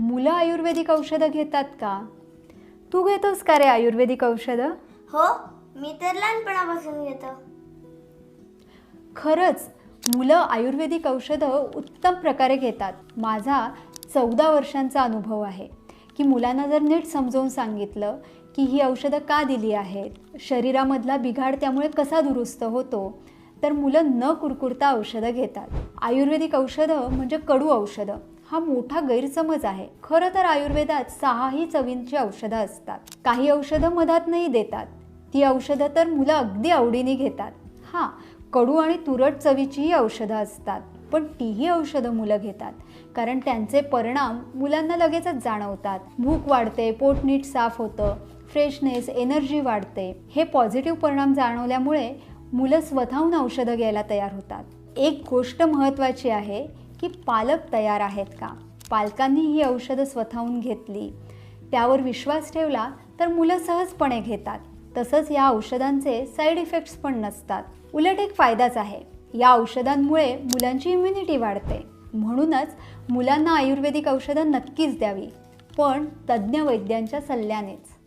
मुलं आयुर्वेदिक औषधं घेतात का? तू घेतोस का रे आयुर्वेदिक औषधं? हो मी तर लहानपणापासून घेतो. खरंच मुलं आयुर्वेदिक औषधं उत्तम प्रकारे घेतात. माझा चौदा वर्षांचा अनुभव आहे की मुलांना जर नीट समजावून सांगितलं की ही औषधं का दिली आहेत शरीरामधला बिघाड त्यामुळे कसा दुरुस्त होतो तर मुलं न कुरकुरता औषधं घेतात. आयुर्वेदिक औषधं म्हणजे कडू औषधं. हा मोठा गैरसमज आहे. खरं तर आयुर्वेदात सहाही चवींची औषधं असतात. काही औषधं मधात नाही देतात. ती औषधं तर मुलं अगदी आवडीने घेतात. हां कडू आणि तुरट चवीचीही औषधं असतात पण तीही औषधं मुलं घेतात. कारण त्यांचे परिणाम मुलांना लगेचच जाणवतात. भूक वाढते पोट नीट साफ होतं फ्रेशनेस एनर्जी वाढते. हे पॉझिटिव्ह परिणाम जाणवल्यामुळे मुलं स्वतःहून औषधं घ्यायला तयार होतात. एक गोष्ट महत्त्वाची आहे की पालक तयार आहेत का? पालकांनी ही औषधं स्वतःहून घेतली. त्यावर विश्वास ठेवला तर मुलं सहजपणे घेतात. तसंच या औषधांचे साईड इफेक्ट्स पण नसतात. उलट एक फायदाच आहे. या औषधांमुळे मुलांची इम्युनिटी वाढते. म्हणूनच मुलांना आयुर्वेदिक औषधं नक्कीच द्यावी. पण तज्ज्ञ वैद्यांच्या सल्ल्यानेच.